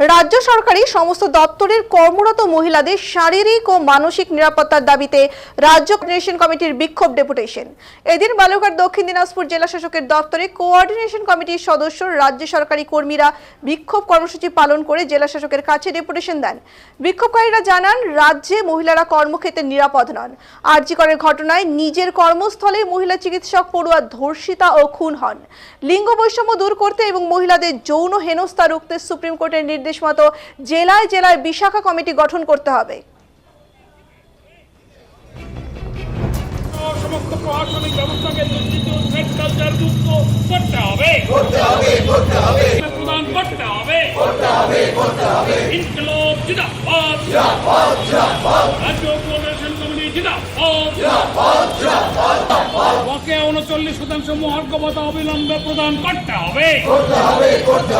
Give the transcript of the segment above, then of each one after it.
রাজ্য সরকারি সমস্ত দপ্তরের কর্মরত মহিলাদের শারীরিক ও মানসিক নিরাপত্তার দাবিতে রাজ্য কোঅর্ডিনেশন কমিটির বিক্ষোভ ডেপুটেশন এদিন বালুঘাট দক্ষিণ দিনাজপুর জেলা শাসকের দপ্তরে কোঅর্ডিনেশন কমিটির সদস্য রাজ্য সরকারি কর্মীরা বিক্ষোভ কর্মসূচি পালন করে জেলা শাসকের কাছে ডেপুটেশন দেন। বিক্ষোভকারীরা জানান, রাজ্যে মহিলারা কর্মক্ষেত্রে নিরাপদ নন। আরজিকরের ঘটনায় নিজের কর্মস্থলে মহিলা চিকিৎসক পড়ুয়া ধর্ষিতা ও খুন হন। লিঙ্গ বৈষম্য দূর করতে এবং মহিলাদের যৌন হেনস্থা রুখতে সুপ্রিম কোর্টের নির্দেশ মতো জেলায় জেলায় বিশাখা কমিটি গঠন করতে হবে। সমস্ত প্রশাসনিক ব্যবস্থাকে দুর্নীতি উদ্বেগ কালচার মুক্ত করতে হবে। প্রদান করতে হবে। ইনকলাব জিন্দাবাদ রাজ্য কোঅর্ডিনেশন কমিটি জিন্দাবাদ বকেয়া উনচল্লিশ শতাংশ মহার্ঘ ভাতা অবিলম্বে প্রদান করতে হবে। বকেয়া মহার্ঘ ভাতার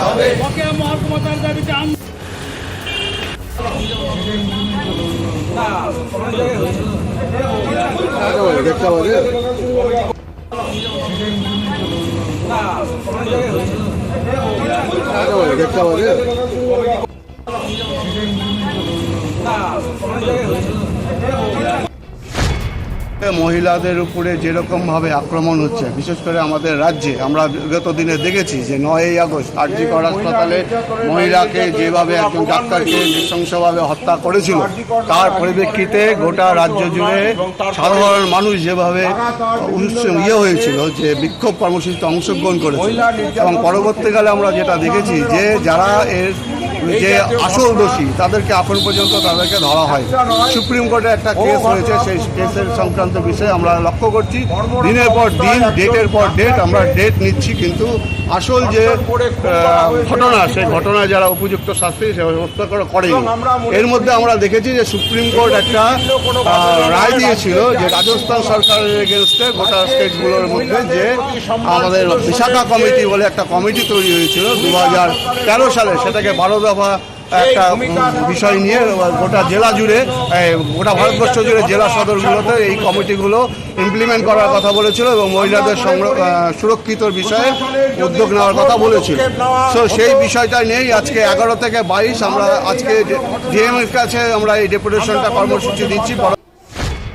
দাবিতে আন্দোলন দেখতে হবে দেখতে হবে মহিলাদের উপরে যেরকমভাবে আক্রমণ হচ্ছে, বিশেষ করে আমাদের রাজ্যে, আমরা বিগত দিনে দেখেছি যে নয়ই আগস্ট আরজিকর হাসপাতালে মহিলাকে যেভাবে একজন ডাক্তারকে নৃশংসভাবে হত্যা করেছিল, তার পরিপ্রেক্ষিতে গোটা রাজ্য জুড়ে সাধারণ মানুষ যেভাবে ইয়ে হয়েছিল, যে বিক্ষোভ কর্মসূচিতে অংশগ্রহণ করেছিল। এবং পরবর্তীকালে আমরা যেটা দেখেছি যে যারা এর যে আসল দোষী তাদেরকে এখন পর্যন্ত তাদেরকে ধরা হয়। সুপ্রিম কোর্টে একটা কেস হয়েছে সেই কেসের সংক্রান্ত বিষয়ে আমরা লক্ষ্য করছি। দিনের পর দিন ডেটের পর ডেট আমরা ডেট নিচ্ছি কিন্তু আসল যে ঘটনা সেই ঘটনায় যারা উপযুক্ত শাস্তি সে ব্যবস্থা করে করেনি এর মধ্যে আমরা দেখেছি যে সুপ্রিম কোর্ট একটা রায় দিয়েছিল যে রাজস্থান সরকারের এগেনস্টে গোটা স্টেটগুলোর মধ্যে যে আমাদের বিশাখা কমিটি বলে একটা কমিটি তৈরি হয়েছিল দু তেরো সালে সেটাকে বারো দফা একটা বিষয় নিয়ে গোটা জেলা জুড়ে গোটা ভারতবর্ষ জুড়ে জেলা সদরগুলোতে এই কমিটিগুলো ইমপ্লিমেন্ট করার কথা বলেছিল এবং মহিলাদের সুরক্ষিত বিষয়ে উদ্যোগ নেওয়ার কথা বলেছিল। সো সেই বিষয়টা নেই আজকে এগারো থেকে বাইশ আমরা আজকে ডিএমের কাছে আমরা এই ডেপুটেশনটা কর্মসূচি দিচ্ছি।